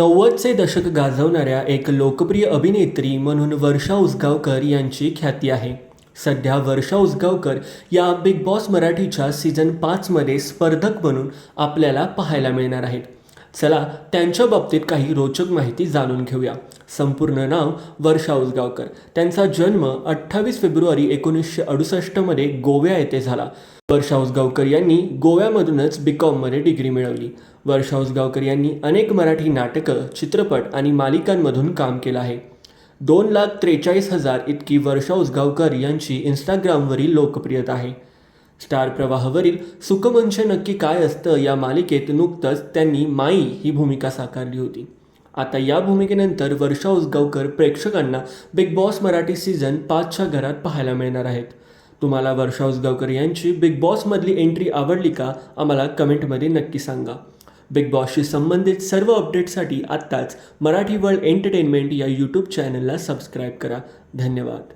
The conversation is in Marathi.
नव्वदचे दशक गाजवणाऱ्या एक लोकप्रिय अभिनेत्री म्हणून वर्षा उसगावकर यांची ख्याती आहे. सध्या वर्षा उसगावकर या बिग बॉस मराठीच्या सीझन पाचमध्ये स्पर्धक म्हणून आपल्याला पाहायला मिळणार आहेत. चला त्यांच्या बाबतीत काही रोचक माहिती जाणून घेऊया. संपूर्ण नाव वर्षा उसगावकर. त्यांचा जन्म अठ्ठावीस फेब्रुवारी एकोणीसशे अडुसष्टमध्ये गोव्या येथे झाला. वर्षा उसगावकर यांनी गोव्यामधूनच बी कॉममध्ये डिग्री मिळवली. वर्षा उसगावकर यांनी अनेक मराठी नाटकं चित्रपट आणि मालिकांमधून काम केलं आहे. दोन लाख त्रेचाळीस हजार इतकी वर्षा उसगावकर यांची इंस्टाग्रामवरील लोकप्रियता आहे. स्टार प्रवाहावरील सुखमंच नक्की काय असतं या मालिकेत नुकतंच त्यांनी माई ही भूमिका साकारली होती. आता या भूमिकेनंतर वर्षा उसगावकर प्रेक्षकांना बिग बॉस मराठी सीझन पाचच्या घरात पाहायला मिळणार आहेत. तुम्हाला वर्षा उसगावकर यांची बिग बॉसमधली एंट्री आवडली का आम्हाला कमेंटमध्ये नक्की सांगा. बिग बॉसशी संबंधित सर्व अपडेट्ससाठी आत्ताच मराठी वर्ल्ड एंटरटेनमेंट या यूट्यूब चॅनलला सबस्क्राईब करा. धन्यवाद.